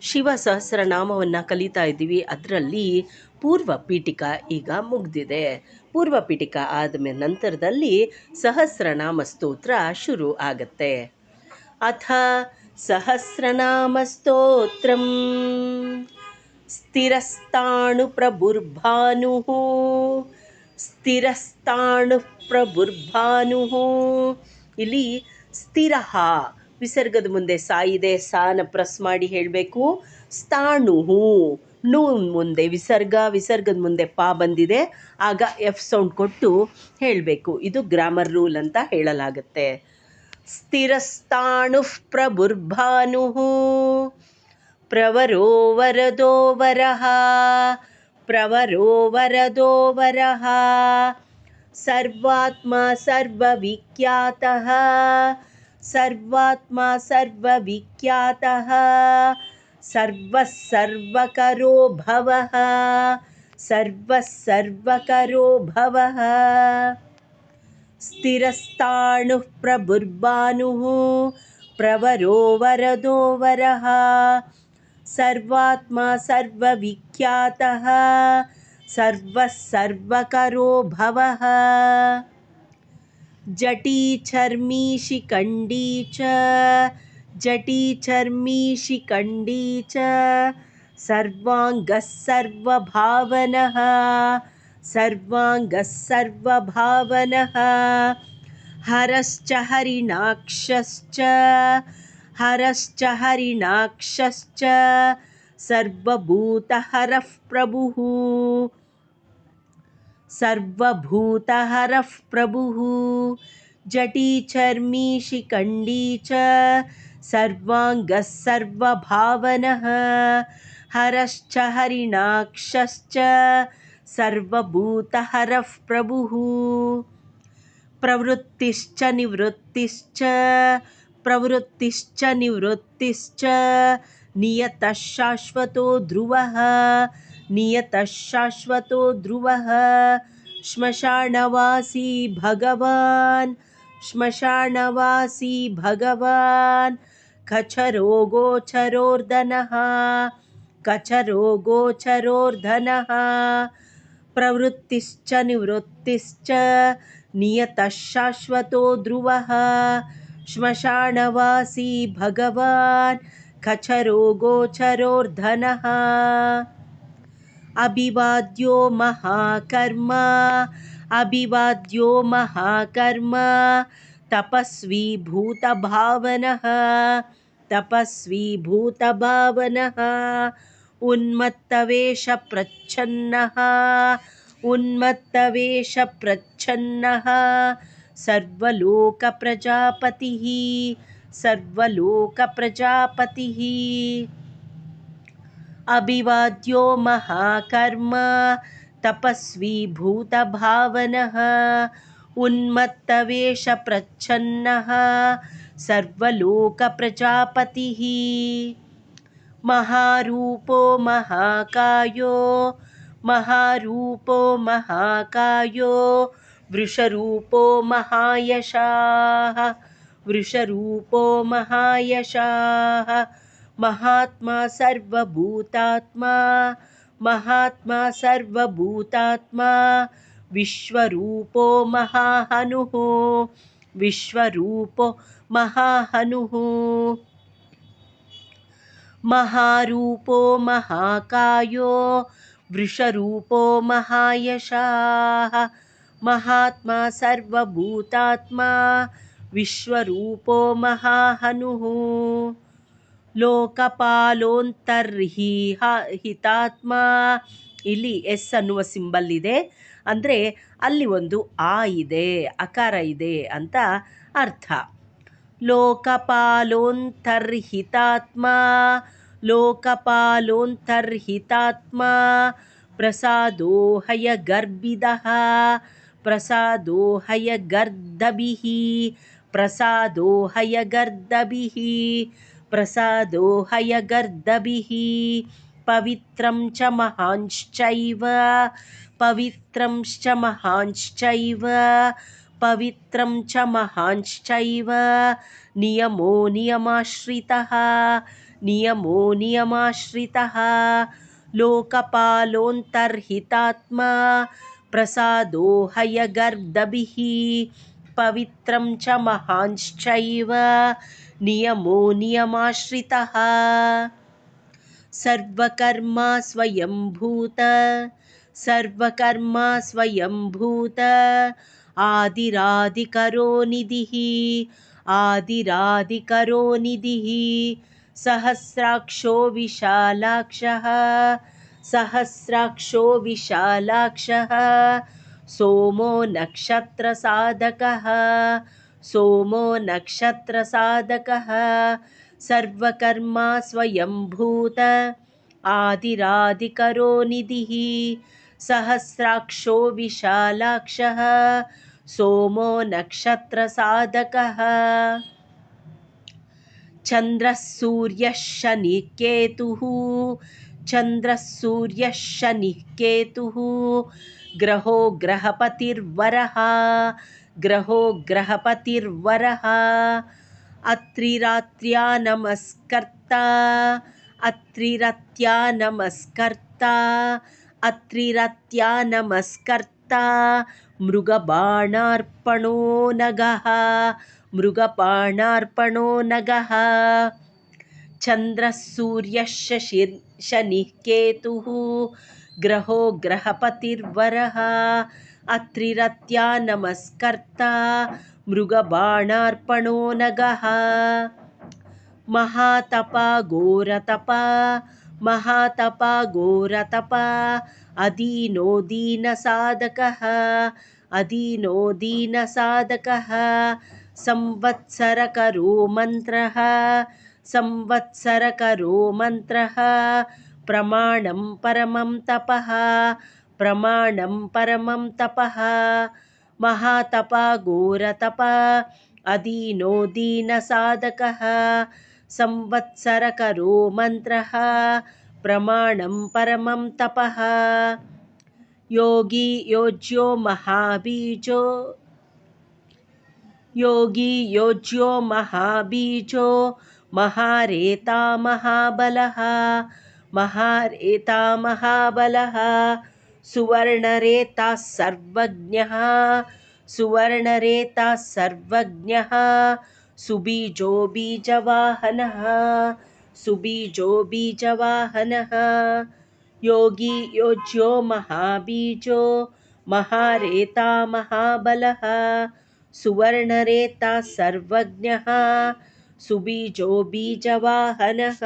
ಶಿವ ಸಹಸ್ರನಾಮವನ್ನು ಕಲಿತಾ ಇದ್ದೀವಿ. ಅದರಲ್ಲಿ ಪೂರ್ವ ಪೀಠಿಕಾ ಈಗ ಮುಗ್ದಿದೆ. ಪೂರ್ವ ಪೀಠಿಕಾ ಆದಮೇಲೆ ನಂತರದಲ್ಲಿ ಸಹಸ್ರನಾಮ ಸ್ತೋತ್ರ ಶುರು ಆಗತ್ತೆ. ಅಥ ಸಹಸ್ರನಾಮಸ್ತೋತ್ರಂ ಸ್ಥಿರಸ್ತಾಣು ಪ್ರಭುರ್ಭಾನು ಇಲ್ಲಿ ಸ್ಥಿರಃ ವಿಸರ್ಗದ ಮುಂದೆ ಸಾಯಿದೆ, ಸಾನ ಪ್ರೆಸ್ ಮಾಡಿ ಹೇಳಬೇಕು. ಸ್ಥಾಣುಹು ನೂನ್ ಮುಂದೆ ವಿಸರ್ಗ, ವಿಸರ್ಗದ ಮುಂದೆ ಪಾ ಬಂದಿದೆ. ಆಗ ಎಫ್ ಸೌಂಡ್ ಕೊಟ್ಟು ಹೇಳಬೇಕು. ಇದು ಗ್ರಾಮರ್ ರೂಲ್ ಅಂತ ಹೇಳಲಾಗುತ್ತೆ. ಸ್ಥಿರಸ್ತಾಣು ಪ್ರಭುರ್ಭಾನು ಪ್ರವರೋ ವರದೋ ವರಹ, ಪ್ರವರೋ ವರದೋ ವರಃ ಸರ್ವಾತ್ಮ ಸರ್ವವಿಖ್ಯಾತಃ सर्वात्मा सर्वविख्यातः सर्वः सर्वकरो भवः सर्वस्सर्वकरो भवः। स्थिरस्ताणुः प्रभुर्भानुः प्रवरो वरदो वरः सर्वात्मा सर्वविख्यातः सर्वः सर्वकरो भव। जटी जटीचर्मीषिखण्डी च। जटी जटीचर्मीषिखण्डी च। सर्वाङ्गः सर्वभावनः। सर्वाङ्गः सर्वभावनः। हरश्च हरिणाक्षश्च। हरश्च हरिणाक्षश्च। सर्वभूतहरः प्रभुः। सर्वभूतहरः प्रभुः। जटीचर्मी शिखण्डी च सर्वाङ्गः सर्वभावनः। हरश्च हरिणाक्षश्च सर्वभूतहरः प्रभुः। प्रवृत्तिश्च निवृत्तिश्च प्रवृत्तिश्च निवृत्तिश्च नियतः शाश्वतो ध्रुवः नियतः शाश्वतो ध्रुवः। श्मशानवासी भगवान्। श्मशानवासी भगवान्। खचरो गोचरोर्दनः कचरो गोचरोर्धनः प्रवृत्तिश्च निवृत्तिश्च नियतः शाश्वतो ध्रुवः। श्मशानवासी भगवान्। खचरो गोचरोर्धनः अभिवाद्यो महाकर्म। अभिवाद्यो महाकर्म। तपस्वी भूतभावनः। तपस्वी भूतभावनः। उन्मत्तवेषप्रच्छन्नः उन्मत्तवेषप्रच्छन्नः सर्वलोकप्रजापतिः। सर्वलोकप्रजापतिः अभिवाद्यो महाकर्म तपस्वी भूतभावनः उन्मत्तवेषप्रच्छन्नः सर्वलोकप्रजापतिः। महारूपो महाकायो महारूपो महाकायो वृषरूपो महायशाः वृषरूपो महायशाः महात्मा सर्वभूतात्मा महात्मा सर्वभूतात्मा विश्वरूपो महाहनुः विश्वरूपो महाहनुः। महारूपो महाकायो वृषरूपो महायशाः महात्मा सर्वभूतात्मा विश्वरूपो महाहनुः ಲೋಕಪಾಲೋಂತರ್ಹಿ ಹಿತಾತ್ಮ. ಇಲ್ಲಿ ಎಸ್ ಅನ್ನುವ ಸಿಂಬಲ್ ಇದೆ. ಅಂದರೆ ಅಲ್ಲಿ ಒಂದು ಆ ಇದೆ, ಅಕಾರ ಇದೆ ಅಂತ ಅರ್ಥ. ಲೋಕಪಾಲೋಂತರ್ಹಿತಾತ್ಮ ಲೋಕಪಾಲೋಂತರ್ಹಿತಾತ್ಮ. ಪ್ರಸಾದೋ ಗರ್ಭಿದಃ ಪ್ರಸಾದೋ ಗರ್ಧಬಿಹಿ ಪ್ರಸಾದೋ ಹಯಗರ್ದಭಿः प्रसादो हयगर्दभिः पवित्रं च महांश्चैव पवित्रंश्च महांश्चैव पवित्रं च महांश्चैव। नियमो नियमाश्रितः नियमो नियमाश्रितः। लोकपालोऽन्तर्हितात्मा प्रसादो हयगर्दभिः पवित्रं च महांश्चैव। नियमो नियमाश्रितः। सर्वकर्मा स्वयंभूत। सर्वकर्मा स्वयंभूत। आदिरादिकरो निधिः। आदिरादिकरो निधिः। सहस्राक्षो विशालाक्षः। सहस्राक्षो विशालाक्षः सोमो नक्षत्रसाधकः सोमो नक्षत्रसाधकः सर्वकर्मा स्वयंभूत आदिरादिकरो निधिः सहस्राक्षो विशालाक्षः सोमो नक्षत्रसाधकः। चन्द्रः सूर्यः शनिः केतुः चन्द्रः सूर्यः शनिः केतुः ग्रहो ग्रहपतिर्वरः ग्रहो ग्रहपतिर्वरः। अत्रिरात्र्या नमस्कर्ता अत्रिरत्या नमस्कर्ता अत्रिरत्या नमस्कर्ता। मृगबाणार्पणो नगः मृगबाणार्पणो नगः। चन्द्रः सूर्यः शनिः केतुः ग्रहो ग्रहपतिर्वरः अत्रिरत्या नमस्कर्ता मृगबाणार्पणो नगः। महातपा घोरतपा महातपा घोरतपा अदीनो दीनसाधकः दीनसाधकः संवत्सरकरो मन्त्रः संवत्सरकरो मन्त्रः प्रमाणं परमं तपः प्रमाणं परमं तपः। महातपा घोरतपा अदीनो दीनसाधकः संवत्सरकरो मन्त्रः प्रमाणं परमं तपः। योगी योज्यो महाबीजो योगी योज्यो महाबीजो महारेता महाबलः महारेता महाबलः सुवर्णरेता सर्वज्ञः सुवर्णरेता सर्वज्ञः सुबीजो बीजवाहनः सुबीजो बीजवाहनः। योगी योज्यो महाबीजो महारेता महाबलः सुवर्णरेता सर्वज्ञः सुबीजो बीजवाहनः